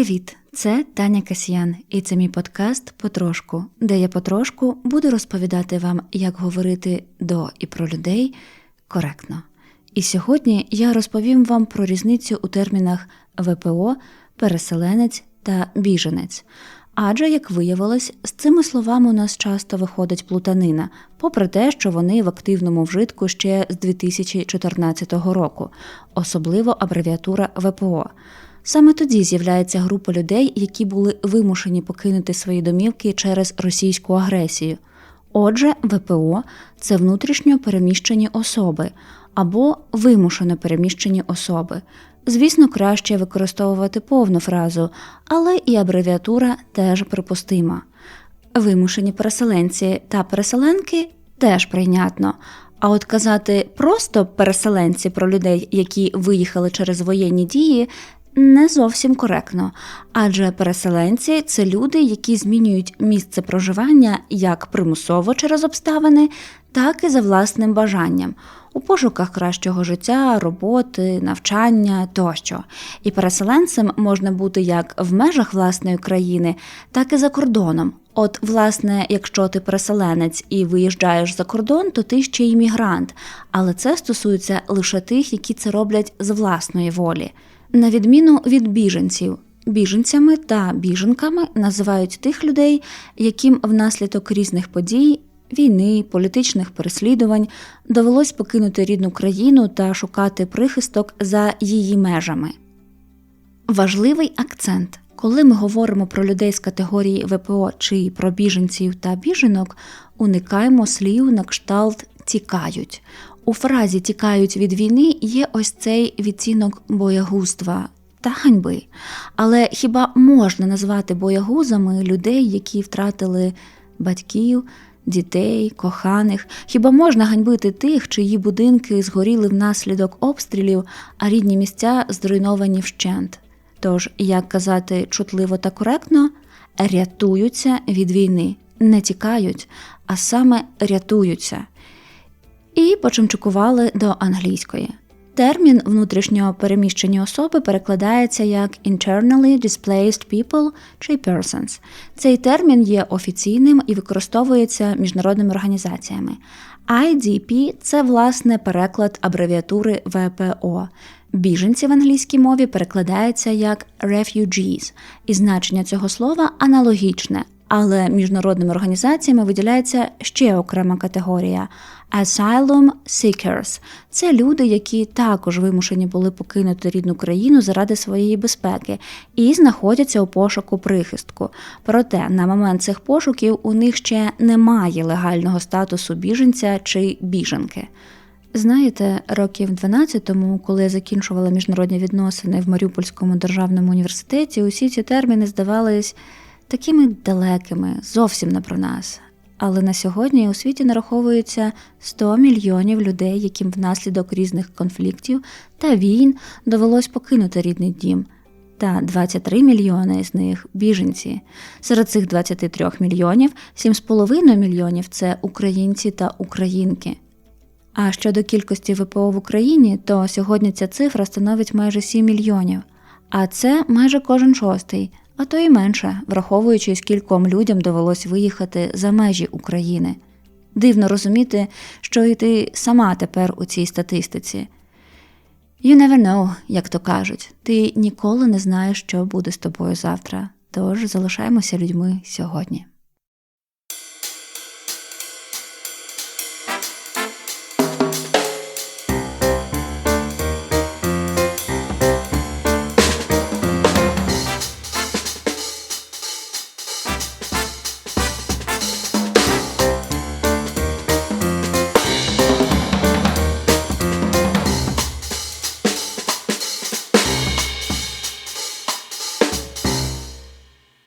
Привіт! Це Таня Касьян, і це мій подкаст Потрошку, де я потрошку буду розповідати вам, як говорити до і про людей коректно. І сьогодні я розповім вам про різницю у термінах ВПО, переселенець та біженець. Адже, як виявилось, з цими словами у нас часто виходить плутанина, попри те, що вони в активному вжитку ще з 2014 року, особливо абревіатура ВПО. Саме тоді з'являється група людей, які були вимушені покинути свої домівки через російську агресію. Отже, ВПО це внутрішньо переміщені особи або вимушено переміщені особи. Звісно, краще використовувати повну фразу, але і абревіатура теж припустима. Вимушені переселенці та переселенки теж прийнятно. А от казати просто переселенці про людей, які виїхали через воєнні дії, не зовсім коректно, адже переселенці це люди, які змінюють місце проживання як примусово через обставини, так і за власним бажанням. У пошуках кращого життя, роботи, навчання тощо. І переселенцем можна бути як в межах власної країни, так і за кордоном. От, власне, якщо ти переселенець і виїжджаєш за кордон, то ти ще й мігрант. Але це стосується лише тих, які це роблять з власної волі. На відміну від біженців, біженцями та біженками називають тих людей, яким внаслідок різних подій, війни, політичних переслідувань довелось покинути рідну країну та шукати прихисток за її межами. Важливий акцент. Коли ми говоримо про людей з категорії ВПО чи про біженців та біженок, уникаємо слів на кшталт тікають. У фразі тікають від війни є ось цей відцінок боягузтва та ганьби. Але хіба можна назвати боягузами людей, які втратили батьків, дітей, коханих? Хіба можна ганьбити тих, чиї будинки згоріли внаслідок обстрілів, а рідні місця зруйновані вщент? Тож, як казати чутливо та коректно, рятуються від війни, не тікають, а саме рятуються і почимчукували до англійської. Термін внутрішньо переміщені особи перекладається як internally displaced people чи persons. Цей термін є офіційним і використовується міжнародними організаціями. IDP – це власне переклад абревіатури ВПО. Біженці в англійській мові перекладається як refugees, і значення цього слова аналогічне, але міжнародними організаціями виділяється ще окрема категорія Asylum Seekers. Це люди, які також вимушені були покинути рідну країну заради своєї безпеки і знаходяться у пошуку прихистку. Проте на момент цих пошуків у них ще немає легального статусу біженця чи біженки. Знаєте, років 12 тому, коли я закінчувала міжнародні відносини в Маріупольському державному університеті, усі ці терміни здавались такими далекими, зовсім не про нас. Але на сьогодні у світі нараховується 100 мільйонів людей, яким внаслідок різних конфліктів та війн довелось покинути рідний дім. Та 23 мільйони з них біженці. Серед цих 23 мільйонів 7,5 мільйонів це українці та українки. А щодо кількості ВПО в Україні, то сьогодні ця цифра становить майже 7 мільйонів, а це майже кожен шостий, а то й менше, враховуючи, скільком людям довелось виїхати за межі України. Дивно розуміти, що і ти сама тепер у цій статистиці. You never know, як то кажуть, ти ніколи не знаєш, що буде з тобою завтра, тож залишаємося людьми сьогодні.